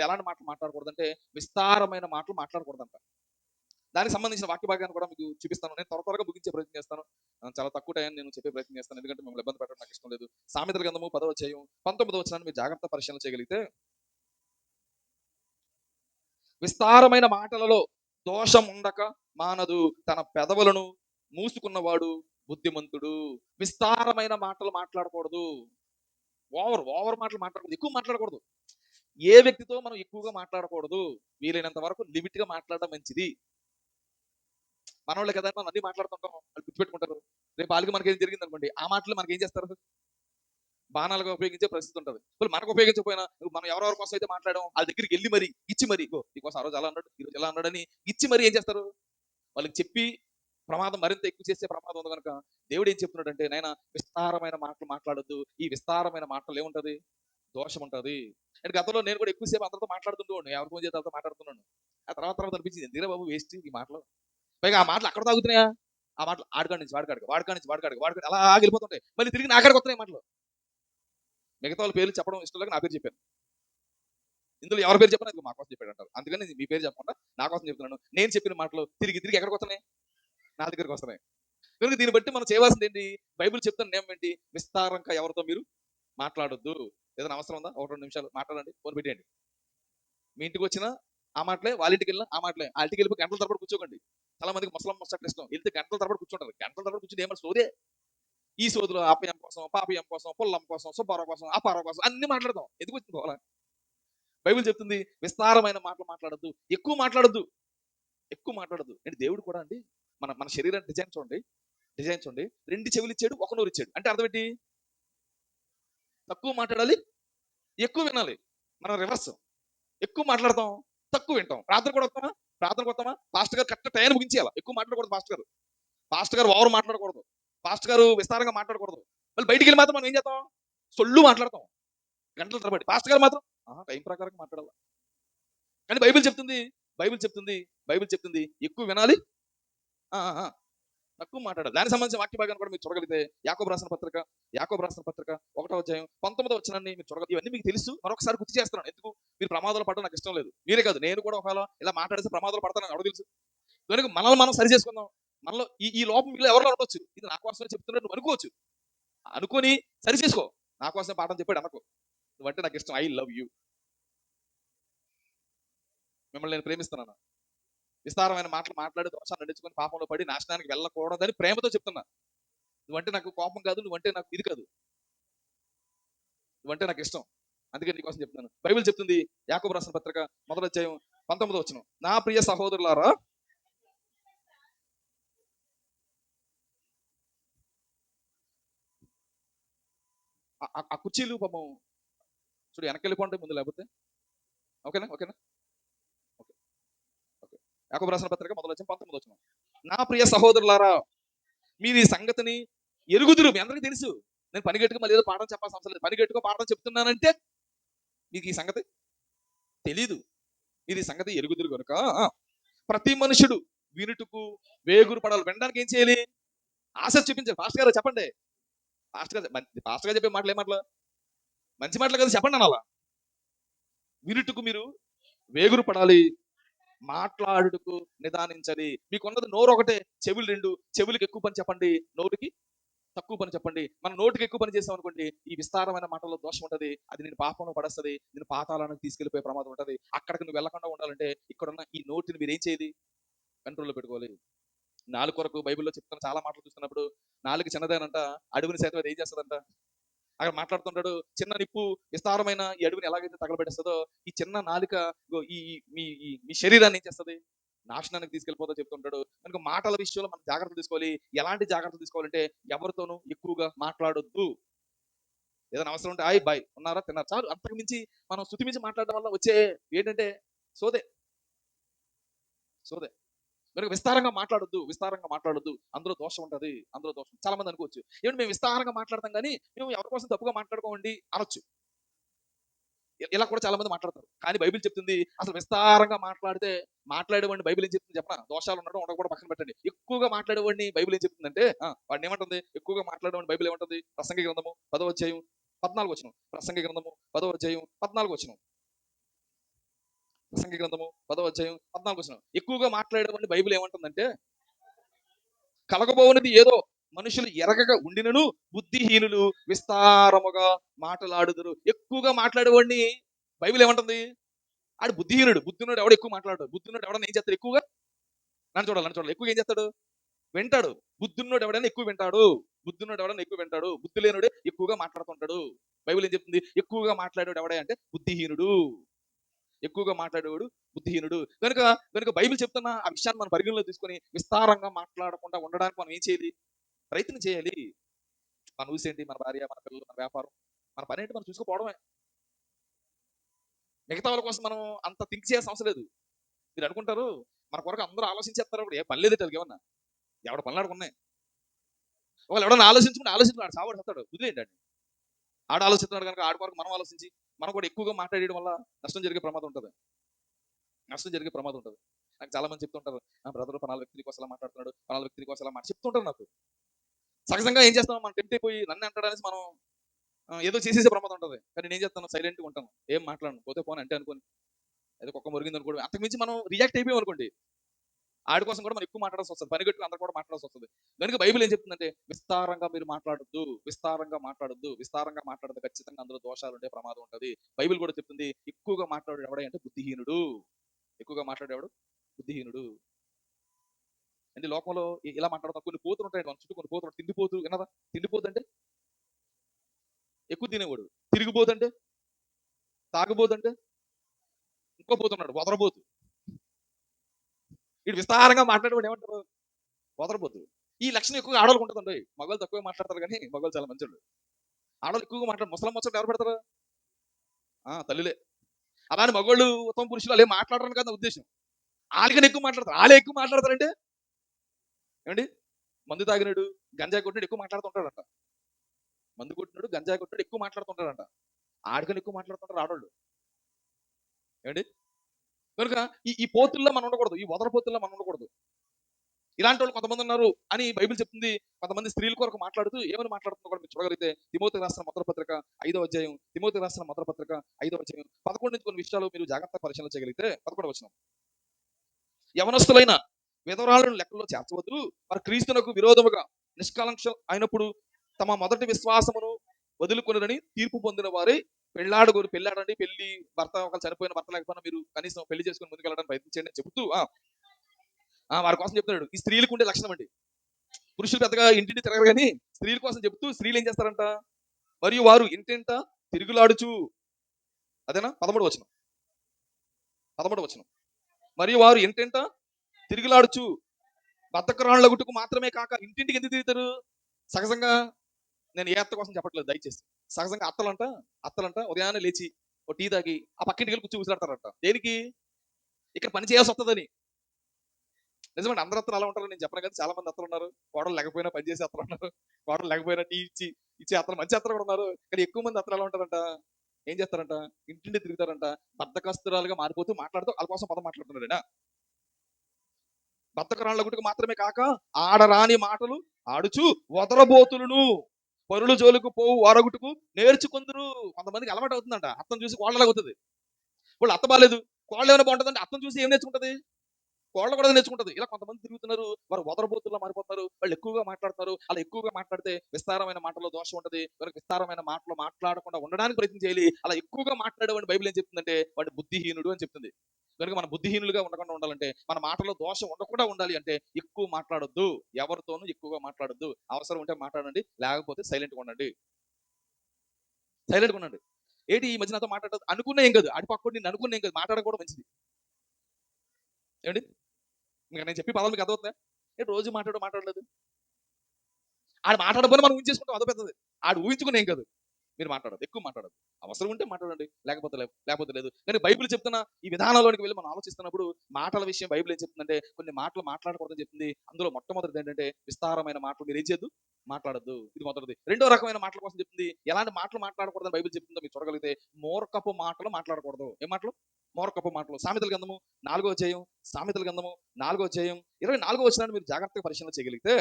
ఎలాంటి మాటలు మాట్లాడకూడదు అంటే విస్తారమైన మాటలు మాట్లాడకూడదంట. దానికి సంబంధించిన వాక్య భాగాన్ని కూడా మీకు చూపిస్తాను. నేను త్వర త్వరగా ముగించే ప్రయత్నం చేస్తాను. చాలా తక్కువ టైం నేను చెప్పే ప్రయత్నం చేస్తాను. ఎందుకంటే మిమ్మల్ని ఇబ్బంది పెట్టడం నాకు ఇష్టం లేదు. సామెతల గంధము పదవ చేయం పంతొమ్మిదవ వచ్చినాన్ని మీరు జాగ్రత్త పరిశీలన చేయగలిగితే విస్తారమైన మాటలలో దోషం ఉండక మానదు. తన పెదవులను మూసుకున్నవాడు బుద్ధిమంతుడు. విస్తారమైన మాటలు మాట్లాడకూడదు. ఓవర్ ఓవర్ మాటలు మాట్లాడకూడదు. ఎక్కువ మాట్లాడకూడదు. ఏ వ్యక్తితో మనం ఎక్కువగా మాట్లాడకూడదు. వీలైనంత వరకు లిమిట్గా మాట్లాడడం మంచిది. మనవాళ్ళు కదా మనం అన్ని మాట్లాడుతుంటాం. వాళ్ళు గుర్తుపెట్టుకుంటారు. రేపు వాళ్ళకి మనకి ఏం జరిగింది అనుకోండి ఆ మాటలు మనకి ఏం చేస్తారు? బాణాలుగా ఉపయోగించే పరిస్థితి ఉంటుంది. ఇప్పుడు మనకు ఉపయోగించకపోయినా మనం ఎవరెవరి కోసం అయితే మాట్లాడడం వాళ్ళ దగ్గరికి వెళ్ళి మరి ఇచ్చి మరి ఇగో నీకోసం ఆ రోజు అలా అన్నాడు ఈరోజు ఎలా అన్నాడని ఇచ్చి మరి ఏం చేస్తారు? వాళ్ళకి చెప్పి ప్రమాదం మరింత ఎక్కువ చేసే ప్రమాదం ఉంది కనుక దేవుడు ఏం చెప్తున్నాడు అంటే నాయన విస్తారమైన మాటలు మాట్లాడొద్దు. ఈ విస్తారమైన మాటలు ఏముంటది? దోషం ఉంటుంది అంటే గతంలో నేను కూడా ఎక్కువసేపు అందరితో మాట్లాడుతుంటూ ఎవరి ఫోన్ చేస్తే మాట్లాడుతున్నాను ఆ తర్వాత తర్వాత అనిపించింది ఎందుకు బాబు వేస్ట్ ఈ మాటలు? పైగా ఆ మాటలు అక్కడ తాగుతున్నాయా? ఆ మాటలు ఆడకాడి నుంచి వాడకాడికి వాడకాడి నుంచి వాడకాడికి వాడకాడి అలా ఆగిపోతుంటాయి మళ్ళీ తిరిగి నా కాడికి వస్తున్నాయి మాటలు. మిగతా వాళ్ళ పేర్లు చెప్పడం ఇష్టం లేక నా పేరు చెప్పాను. ఇందులో ఎవరి పేరు చెప్పినా? మా కోసం చెప్పాడు అంటారు. అందుకని మీ పేరు చెప్పకుండా నా కోసం చెప్తున్నాను. నేను చెప్పిన మాటలు తిరిగి తిరిగి ఎక్కడికి వస్తున్నాయి? నా దగ్గరికి వస్తున్నాయి. కనుక దీన్ని బట్టి మనం చేయవలసింది ఏంటి? బైబిల్ చెప్తున్న నియమం ఏంటి? విస్తారంగా ఎవరితో మీరు మాట్లాడొద్దు. ఏదైనా అవసరం ఉందా? ఒక రెండు నిమిషాలు మాట్లాడండి ఫోన్ పెట్టేయండి. మీ ఇంటికి వచ్చినా ఆ మాటలే వాళ్ళ ఇంటికి వెళ్ళినా ఆ మాటలే. ఆ ఇంటికి వెళ్ళి గంటల తరబడి కూర్చోకండి. చాలా మందికి ముసలం ముచ్చట్లు ఇష్టం. వెళ్తే గంటల తరబడి కూర్చుంటారు. గంటల తరబడి కూర్చుంటే ఏమన్నా సోదే ఈ సోదులు అపయం కోసం పాపయం కోసం పుల్లం కోసం సుబ్బార కోసం అపార కోసం అన్ని మాట్లాడదాం. ఎందుకు వచ్చింది పోవాలా బైబిల్ చెప్తుంది విస్తారమైన మాటలు మాట్లాడద్దు ఎక్కువ మాట్లాడద్దు. ఎక్కువ మాట్లాడద్దు. అంటే దేవుడు కూడా అండి? మన మన శరీరాన్ని డిజైన్ చూడండి. డిజైన్ చూడండి. రెండు చెవులు ఇచ్చాడు ఒక నోరు ఇచ్చాడు. అంటే అర్థం ఏంటి? తక్కువ మాట్లాడాలి ఎక్కువ వినాలి. మనం రివర్స్ ఎక్కువ మాట్లాడతాం తక్కువ వింటాం. ప్రార్థన కూడా వస్తామా? ప్రార్థన వస్తామా? పాస్టర్ గారు కరెక్ట్ టైం ముగించేయాలి? ఎక్కువ మాట్లాడకూడదు పాస్టర్ గారు. పాస్టర్ గారు ఓవర్ మాట్లాడకూడదు. పాస్టర్ గారు విస్తారంగా మాట్లాడకూడదు. మళ్ళీ బయటికి వెళ్ళి మాత్రం మనం ఏం చేస్తాం? సొల్లు మాట్లాడతాం. గంటల తరబడి. పాస్టర్ గారు మాత్రం టైం ప్రకారం మాట్లాడాలి? కానీ బైబిల్ చెప్తుంది బైబిల్ చెప్తుంది బైబిల్ చెప్తుంది ఎక్కువ వినాలి. తక్కువ మాట్లాడాలి దానికి సంబంధించిన వాక్య భాగాన్ని కూడా మీరు చూడగలిగితే యాకోబు రాసిన పత్రిక యాకోబు రాసిన పత్రిక ఒకటో అధ్యాయం పంతొమ్మిదో వచ్చినాన్ని మీరు చూడగలి ఇవన్నీ మీకు తెలుసు. మరొకసారి గుర్తు చేస్తున్నాను. ఎందుకు? మీరు ప్రమాదాలు పడడం నాకు ఇష్టం లేదు. మీరే కాదు. నేను కూడా ఒకవేళ ఇలా మాట్లాడితే ప్రమాదాలు పడతానని అడుగు తెలుసు? దానికి మనల్ని మనం సరి చేసుకుందాం. మనలో ఈ ఈ లోపం మీలో ఎవరిలో ఉండొచ్చు? ఇది నా కోసమే చెప్తున్నట్టు నువ్వు అనుకోవచ్చు. అనుకొని సరి చేసుకో. నా కోసమే పాఠం చెప్పాడు అనుకో. నువ్వంటే నాకు ఇష్టం. I love you. మిమ్మల్ని నేను ప్రేమిస్తున్నాను? విస్తారమైన మాటలు మాట్లాడి దోషాన్ని నడుచుకొని పాపంలో పడి నాశనానికి వెళ్ళకూడదని ప్రేమతో చెప్తున్నా. నువ్వంటే నాకు కోపం కాదు నువ్వంటే నాకు ఇది కాదు. నువ్వంటే నాకు ఇష్టం. అందుకే నీకోసం చెప్తున్నాను. బైబిల్ చెప్తుంది యాకోబు రాసిన పత్రిక మొదటి అధ్యాయం పంతొమ్మిదో వచ్చిన నా ప్రియ సహోదరులారా ఆ- కుర్చీలు పాపం చూడు వెనక్కి వెళ్ళిపోండి ముందు లేకపోతే? ఓకేనా? ఓకేనా? యాకోబు రాసిన పత్రిక మొదలు వచ్చిన పంతొమ్మిది వచ్చిన నా ప్రియ సహోదరులారా మీరు ఈ సంగతిని ఎరుగుదురు. మీ అందరికీ తెలుసు. నేను పనిగట్టుకు మళ్ళీ ఏదో పాఠం చెప్పాల్సిన అవసరం లేదు. పనిగట్టుకో పాఠం చెప్తున్నానంటే మీకు ఈ సంగతి తెలీదు. మీరు ఈ సంగతి ఎరుగుదురు కనుక ప్రతి మనుషుడు వినుటకు వేగురు పడాలి. వినడానికి ఏం చేయాలి? ఆశ చూపించాలి. పాస్టర్ గారు చెప్పండి. పాస్టర్ గారు ఫాస్ట్గా చెప్పే మాటలు ఏ మాటలు? మంచి మాటలు కదా చెప్పండి అనాలా వినుటకు మీరు వేగురు పడాలి. మాట్లాడుటకు నిదానించాలి మీకున్నది నోరు ఒకటే చెవులు రెండు చెవులకు ఎక్కువ పని చెప్పండి నోరుకి తక్కువ పని చెప్పండి. మనం నోటికి ఎక్కువ పని చేసాం అనుకోండి ఈ విస్తారమైన మాటల్లో దోషం ఉంటది అది నేను పాపంలో పడస్తుంది నేను పాతాలను తీసుకెళ్ళిపోయే ప్రమాదం ఉంటుంది. అక్కడికి నువ్వు వెళ్ళకుండా ఉండాలంటే ఇక్కడ ఉన్న ఈ నోటిని మీరు ఏం చేయాలి? కంట్రోల్లో పెట్టుకోవాలి. నాలుగు కొరకు బైబిల్లో చెప్తున్న చాలా మాటలు చూస్తున్నప్పుడు నాలుగు చిన్నదేనంట అడుగుని సైతం అది ఏం చేస్తుందంట? అక్కడ మాట్లాడుతుంటాడు చిన్న నిప్పు విస్తారమైన ఈ అడుగుని ఎలాగైతే తగలబెట్టేస్తుందో ఈ చిన్న నాలిక ఈ మీ మీ శరీరాన్ని ఏం చేస్తుంది? నాశనానికి తీసుకెళ్ళిపోతా చెప్తుంటాడు. కనుక మాటల విషయంలో మనం జాగ్రత్తలు తీసుకోవాలి. ఎలాంటి జాగ్రత్తలు తీసుకోవాలంటే ఎవరితోనూ ఎక్కువగా మాట్లాడొద్దు. ఏదైనా అవసరం ఉంటే ఆయ్ బాయ్ ఉన్నారా? తిన్నారు? చాలు. అంతకు మించి మనం శృతి మించి మాట్లాడడం వల్ల వచ్చే ఏంటంటే సోదే. సోదే. మరి విస్తారంగా మాట్లాడొద్దు విస్తారంగా మాట్లాడొద్దు. అందులో దోషం ఉంటది అందులో దోషం. చాలా మంది అనుకోవచ్చు. ఏమంటే మేము విస్తారంగా మాట్లాడతాం కానీ మేము ఎవరి కోసం తప్పుగా మాట్లాడుకోండి అనొచ్చు. ఇలా కూడా చాలా మంది మాట్లాడతారు. కానీ బైబిల్ చెప్తుంది అసలు విస్తారంగా మాట్లాడితే మాట్లాడేవాడిని బైబిల్ ఏం చెప్తుంది చెప్పనా దోషాలు ఉండడం కూడా పక్కన పెట్టండి. ఎక్కువగా మాట్లాడేవాడిని బైబిల్ ఏం చెప్తుందంటే అంటే వాడిని ఏమంటుంది? ఎక్కువగా మాట్లాడేవాడిని బైబిల్ ఏమంటుంది? ప్రసంగి గ్రంథము పదవ అధ్యాయం పద్నాలుగు వచ్చిన ప్రసంగి గ్రంథము పదవ అధ్యాయం పద్నాలుగు వచ్చినాం ప్రసంగి గ్రంథము పదవ అధ్యాయం పద్నాలుగు వచ్చిన ఎక్కువగా మాట్లాడేవాడిని బైబిల్ ఏమంటుందంటే కలగబోనది ఏదో మనుషులు ఎరగక ఉండినను బుద్ధిహీనులు విస్తారముగా మాటలాడుదురు. ఎక్కువగా మాట్లాడేవాడిని బైబిల్ ఏమంటుంది? ఆడు బుద్ధిహీనుడు. బుద్ధినుడు ఎవడు ఎక్కువ మాట్లాడు బుద్ధినుడు ఎవడన్నా ఏం చేస్తాడు ఎక్కువగా? నన్ను చూడాలి నన్ను చూడాలి. ఎక్కువ ఏం చేస్తాడు? వింటాడు. బుద్ధున్నోడు ఎవడైనా ఎక్కువ వింటాడు. బుద్ధున్నోడు ఎవడైనా ఎక్కువ వింటాడు. బుద్ధి లేనుడే ఎక్కువగా మాట్లాడుతుంటాడు. బైబిల్ ఏం చెప్తుంది? ఎక్కువగా మాట్లాడాడు ఎవడే అంటే బుద్ధిహీనుడు. ఎక్కువగా మాట్లాడేవాడు బుద్ధిహీనుడు. కనుక కనుక బైబిల్ చెప్తున్న ఆ విషయాన్ని మనం పరిగణలో తీసుకొని విస్తారంగా మాట్లాడకుండా ఉండడానికి మనం ఏం చేయాలి? ప్రయత్నం చేయాలి. మన ఊసేంటి మన భార్య మన పిల్లలు మన వ్యాపారం. మన పని ఏంటి? మనం చూసుకోపోవడమే. మిగతా వాళ్ళ కోసం మనం అంత థింక్ చేయాల్సిన అవసరం లేదు. మీరు అనుకుంటారు మన కొరకు అందరూ ఆలోచించేస్తారు అప్పుడు. ఏ పని లేదు తెలుగు ఏమన్నా? ఎవడ పనులు ఉన్నాయి? ఒకళ్ళు ఎవడన్నా ఆలోచించుకుంటే ఆలోచించుకున్నాడు సావాడు వస్తాడు వదిలేయండి ఆడ ఆలోచిస్తున్నాడు కనుక ఆడ కొరకు మనం ఆలోచించి మనం కూడా ఎక్కువగా మాట్లాడేయడం వల్ల నష్టం జరిగే ప్రమాదం ఉంటుంది. నష్టం జరిగే ప్రమాదం ఉంటుంది. నాకు చాలా మంది చెప్తుంటారు నా బ్రదర్ పనాల వ్యక్తి కోసం అలా మాట్లాడుతున్నాడు పనాల వ్యక్తి కోసం అలా మాట చెప్తుంటారు నాకు. సహజంగా ఏం చేస్తాం మనం టెంప్ట్ అయిపోయి నన్ను అంటాడనేసి మనం ఏదో చేసేసే ప్రమాదం ఉంటుంది. కానీ నేను చేస్తాను? సైలెంట్గా ఉంటాను. ఏం మాట్లాడను? పోతే పోనీ అంటే అనుకోని. ఏదో కుక్క మురిగింది అనుకోండి అంతకుమించి మనం రియాక్ట్ అయిపోయాం అనుకోండి. ఆడి కోసం కూడా మనం ఎక్కువ మాట్లాడాల్సి వస్తుంది. పనిగట్టు అందరూ కూడా మాట్లాడాల్సి వస్తుంది. కనుక బైబిల్ ఏం చెప్తుందంటే విస్తారంగా మీరు మాట్లాడొద్దు విస్తారంగా మాట్లాడొద్దు విస్తారంగా మాట్లాడదు ఖచ్చితంగా అందులో దోషాలు ఉండే ప్రమాదం ఉంటుంది. బైబిల్ కూడా చెప్తుంది ఎక్కువగా మాట్లాడే ఎవడే అంటే బుద్ధిహీనుడు. ఎక్కువగా మాట్లాడేవాడు బుద్ధిహీనుడు. అంటే లోకంలో ఇలా మాట్లాడతాం. కొన్ని పోతులు ఉంటాయి మన చుట్టూ కొన్ని పోతులు ఉంటాయి. తిండిపోతు వినదా తిండిపోతు అంటే ఎక్కువ తినేవాడు. తిరిగిపోతుంటే? తాగబోతంటే? ఇంకో పోతున్నాడు వదరబోతు. వీడు విస్తారంగా మాట్లాడేవాడు ఏమంటారు? వదరబోతు ఈ లక్షణం ఎక్కువగా ఆడవాళ్ళు ఉంటుందండి. మగవాళ్ళు తక్కువ మాట్లాడతారు కానీ మగవాళ్ళు చాలా మంచోళ్ళు. ఆడవాళ్ళు ఎక్కువగా మాట్లాడు ముసలం ముచ్చట్లు ఎవరు పెడతారు? ఆ తల్లిలే. అలానే మగవాళ్ళు ఉత్తమ పురుషులు అలా ఏం కదా ఉద్దేశం. వాళ్ళకన్నా ఎక్కువ మాట్లాడతారు. వాళ్ళే ఎక్కువ మాట్లాడతారంటే? ఏమండి? మందు తాగినాడు గంజాయి కొట్టినాడు ఎక్కువ మాట్లాడుతుంటాడంట. మందు కొట్టినాడు గంజాయి కొట్టినాడు ఎక్కువ మాట్లాడుతుంటాడంట. ఆడికని ఎక్కువ మాట్లాడుతుంటారు ఆడవాళ్ళు. ఏమండి? కనుక ఈ ఈ పోతుల్లో మనం ఉండకూడదు ఈ వదల పోతుల్లో మనం ఉండకూడదు. ఇలాంటి వాళ్ళు కొంతమంది ఉన్నారు అని బైబిల్ చెప్తుంది. కొంతమంది స్త్రీల కొరకు మాట్లాడుతూ ఏమని మాట్లాడుతున్నా కూడా మీరు చూడగలిగితే తిమోతి రాసిన మొదటి పత్రిక ఐదో అధ్యాయం తిమోతి రాసిన మొదటి పత్రిక ఐదో అధ్యాయం పదకొండు నుంచి కొన్ని విషయాలు మీరు జాగ్రత్త పరిశీలన చేయగలిగితే పదకొండు వచ్చిన యవనస్తులైన విధవరాలను లెక్కల్లో చేర్చవద్దు. మరి క్రీస్తునకు విరోధముగా నిష్కాలంక్ష అయినప్పుడు తమ మొదటి విశ్వాసమును వదులుకొనని తీర్పు పొందిన వారే పెళ్ళాడు గురు పెళ్ళాడండి పెళ్ళి భర్త ఒక చనిపోయిన భర్త లేకపోయినా మీరు కనీసం పెళ్ళి చేసుకుని ముందుకు వెళ్ళడానికి ప్రయత్నించండి అని చెబుతూ ఆ, వారి కోసం చెప్తున్నాడు. ఈ స్త్రీలకు ఉండే లక్షణం అండి. పురుషులు పెద్దగా ఇంటిని తిరగరు కానీ స్త్రీల కోసం చెప్తూ స్త్రీలు ఏం చేస్తారంట? మరియు వారు ఇంటింట తిరుగులాడుచు. అదేనా? పదమూడు వచనం. పదమూడు వచనం. మరియు వారు ఇంటింట తిరుగులాడుచు. బద్దకరాళ్ళ గుట్టుకు మాత్రమే కాక ఇంటింటికి ఎందుకు తిరుగుతారు? సహజంగా నేను ఏ అత్త కోసం చెప్పట్లేదు దయచేసి. సహజంగా అత్తలంట అత్తలంట ఉదయాన్నే లేచి ఓ టీ తాగి ఆ పక్కింటికి వెళ్ళి కూర్చో కూర్చుంటారంట దేనికి? ఇక్కడ పని చేయాల్సి వస్తుందని నిజమండి అందరు అత్తలు అలా ఉంటారు నేను చెప్పను కానీ చాలా మంది అత్తలు ఉన్నారు. కోడలు లేకపోయినా పని చేసే అత్తలు ఉన్నారు. కోడలు లేకపోయినా టీ ఇచ్చి ఇచ్చే అత్తలు మంచి అత్తలు కూడా ఉన్నారు. కానీ ఎక్కువ మంది అత్తలు ఎలా ఉంటారంట? ఏం చేస్తారంట? ఇంటింటి తిరుగుతారంట. బద్దకస్తురాలుగా మారిపోతూ మాట్లాడుతూ వాళ్ళ కోసం పదం మాట్లాడుతున్నాడు బద్దకరాళ్ళ గుడికి మాత్రమే కాక ఆడరాని మాటలు ఆడుచు వదరబోతులను. పరుల జోలికి పోవు వారగుట్టుకు నేర్చుకుందరు. కొంతమందికి అలవాటు అవుతుందంట. అర్థం చూసి కోళ్ళలాగా అవుతుంది. వాళ్ళు అత్త బాలేదు. కోళ్ళు ఏమైనా బాగుంటుందంటే అర్థం చూసి ఏం నేర్చుకుంటది? కోళ్ళ కూడా నేర్చుకుంటది. ఇలా కొంతమంది తిరుగుతున్నారు. వారు వదరబోతుల్లో మారిపోతారు వాళ్ళు ఎక్కువగా మాట్లాడతారు అలా ఎక్కువగా మాట్లాడితే విస్తారమైన మాటలో దోషం ఉంటది. వారికి విస్తారమైన మాటలు మాట్లాడకుండా ఉండడానికి ప్రయత్నం చేయాలి. అలా ఎక్కువగా మాట్లాడేవాడి బైబిల్ ఏం చెప్తుందంటే వాడు బుద్ధిహీనుడు అని చెప్తుంది. కనుక మన బుద్ధిహీనులుగా ఉండకుండా ఉండాలంటే మన మాటలో దోషం ఉండకుండా ఉండాలి అంటే ఎక్కువ మాట్లాడొద్దు. ఎవరితోనూ ఎక్కువగా మాట్లాడొద్దు. అవసరం ఉంటే మాట్లాడండి లేకపోతే సైలెంట్గా ఉండండి. సైలెంట్గా ఉండండి. ఏంటి ఈ మధ్య నాతో మాట్లాడదు అనుకున్నా ఏం కాదు. అటు పక్కన నేను అనుకున్నా ఏం కాదు. మాట్లాడకూడదు మంచిది. ఏమండి? మీకు నేను చెప్పి పదాలు మీకు అర్థమవుతుందా? ఏంటి రోజు మాట్లాడు మాట్లాడలేదు? ఆడు మాట్లాడబోని మనం ఊహించేసుకుంటాం అదో పెద్దది. ఆడు ఊహించుకుని ఏం కాదు. మీరు మాట్లాడదు ఎక్కువ మాట్లాడదు అవసరం ఉంటే మాట్లాడండి. లేకపోతే లేదు లేకపోతే లేదు. కానీ బైబిల్ చెప్తున్న ఈ విధానంలోనికి వెళ్ళి మనం ఆలోచిస్తున్నప్పుడు మాటల విషయం బైబిల్ ఏం చెప్తుందంటే కొన్ని మాటలు మాట్లాడకూడదని చెప్తుంది. అందులో మొట్టమొదటిది ఏంటంటే విస్తారమైన మాటలు మీరు ఏం చేయొద్దు? మాట్లాడద్దు. ఇది మొదటిది. రెండో రకమైన మాటల కోసం చెప్తుంది. ఎలాంటి మాటలు మాట్లాడకూడదని బైబిల్ చెప్తుందో మీరు చూడగలిగితే మోర్కపు మాటలు మాట్లాడకూడదు. ఏం మాటలు? మోర్కపు మాటలు. సామెతల గంధము నాలుగో చేయం సామెతల గంధము నాలుగో చేయం ఇరవై నాలుగో వచ్చినాన్ని మీరు జాగ్రత్తగా పరిశీలన చేయగలిగితే